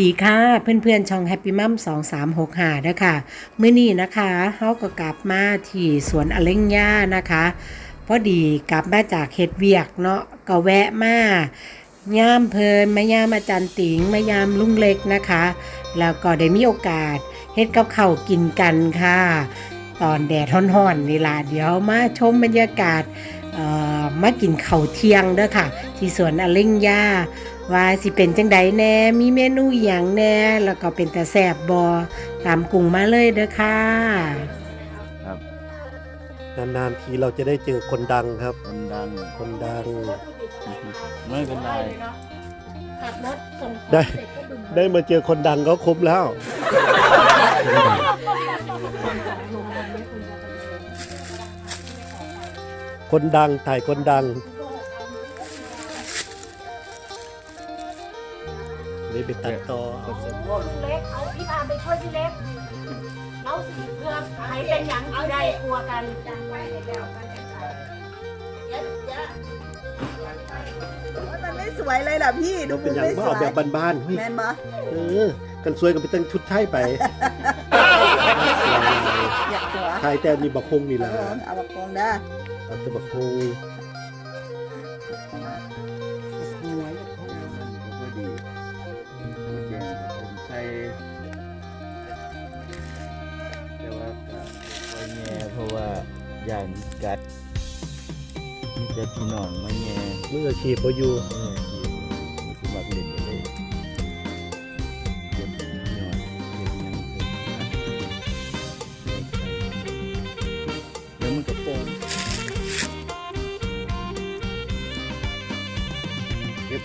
ดีค่ะเพื่อนๆช่อง Happy Mum 2365นะคะเมื้อนี้นะคะเฮาก็กลับมาที่สวนอเล็งย่านะคะพอดีกลับมาจากเฮ็ดเวียกเนาะก็แวะมาย่ามเพลินมายามอาจารย์ติ๋งมายามลุงเล็กนะคะ แล้วก็ได้มีโอกาสเฮ็ดกับเขากินกันค่ะ ตอนแดดร้อนๆนี่ล่ะเดี๋ยวมาชมบรรยากาศ มากินข้าวเที่ยงเด้อค่ะ ที่สวนอเล็งย่าว่าสิเป็นจังใดแหน่มีเมนูอหย่างแหน่แล้วก็เป็นตาแสบบอตามกรุงมาเลยเด้อค่ะครับนานๆทีเราจะได้เจอคนดังครับ คนดังคนดัง ไม่เป็นไรขับรถส่งได้ ได้มาเจอคนดังก็คุ้มแล้ว คนดังถ่ายคนดัง นี่ไปตัดต่อเอาลุงเล็กเอาพี่พาไปช่วยพี่เล็กแล้วสิเพื่อใครเป็นหยังเอาได้กลัวกันมันไม่สวยเลยล่ะพี่ดูเป็นมุมอย่างไม่ว่าสวเอายแบบบ้านๆเฮ้ยแมนบอเออกันสวยกันไปตั้งชุดไทยไป อยากตัวไทยแต่มีบักฮงนี่เอล่ะอเอาบักกงได้เอาแต่บักฮงพอดีมาแจ้งกับผมใส่แต่ว่าก็ไว้แง่เพราะว่าอย่างกัดมีแต่พี่น้องมาแง่มืออาชีพเขาอยู่ เอ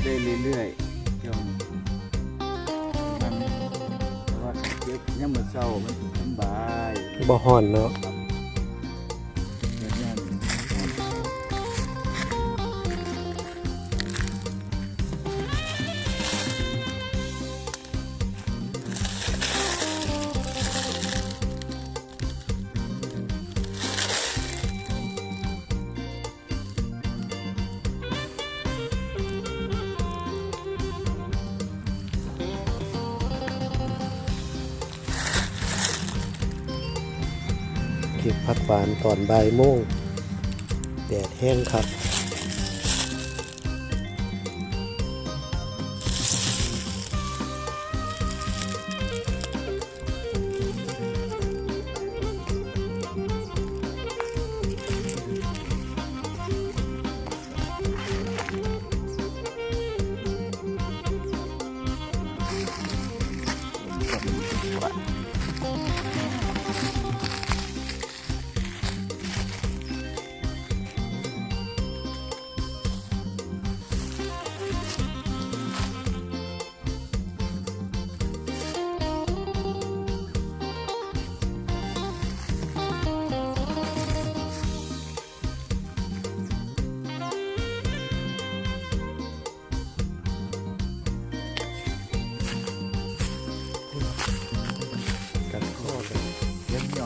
ได้เรื่อยๆจนมันแต่ว่าเก็บยังมือเศร้ามันสบายบ่ห่อนเนาะ เก็บผักหวานตอนบ่ายโมงแดดแห้งครับ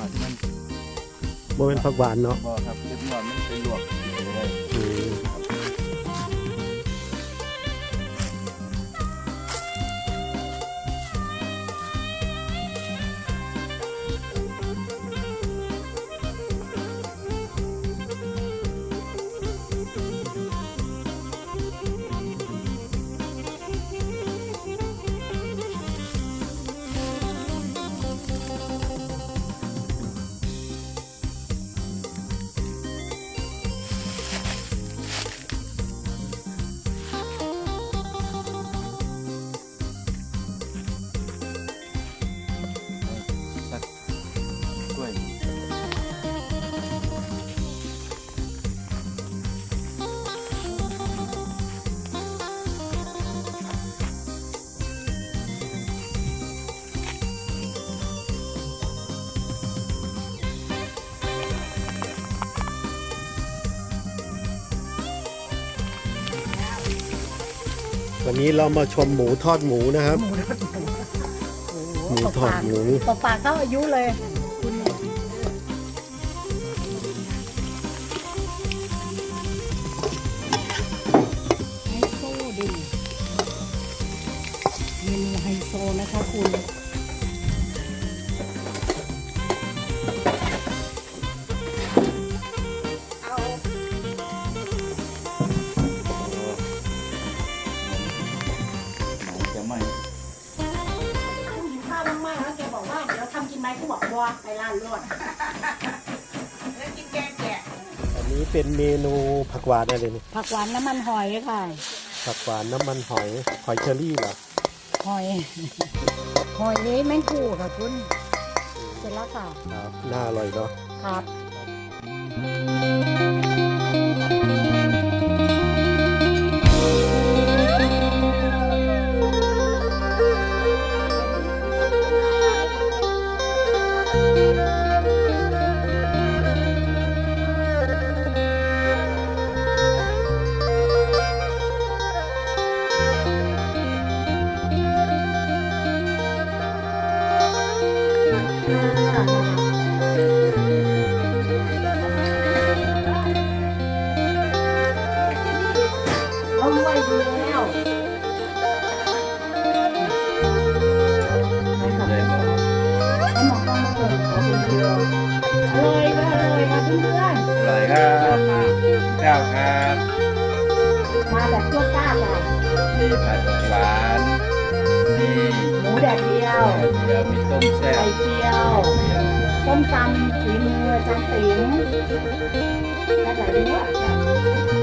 อดมันบ่เป็นผักหวานเนาะบ่ครับเก็บยอดมันไปลวกกินได้อืม วันนี้เรามาชมหมูทอดหมูนะครับ หมูทอดหมูปากปากเท่าอายุเลยคุณไฮโซดิเมนูไฮโซนะคะคุณ ไหมกูบอกว่าไปร้านรวดแล้วกินแกงแกะอันนี้เป็นเมนูผักหวานอะไรนี่ผักหวานน้ำมันหอยค่ะ ผักหวานน้ำมันหอยหอยเชอรี่เหรอหอย หอยนี้แมงคู่ค่ะคุณเสร็จแล้วค่ะครับน่าอร่อยเนาะครับ เดียวอร่อยค่ะอร่อยค่ะเพื่อนอร่อยครับข้าวครับๆมาแบบตัวกล้าค่ะมีผัดหวาน มีหมูแดดเดียวเดียวมีต้มแซ่ไข่บเจียวเดียวส้มตำฝีมืออาจารย์ติ๋มแค่ไหนดีวะ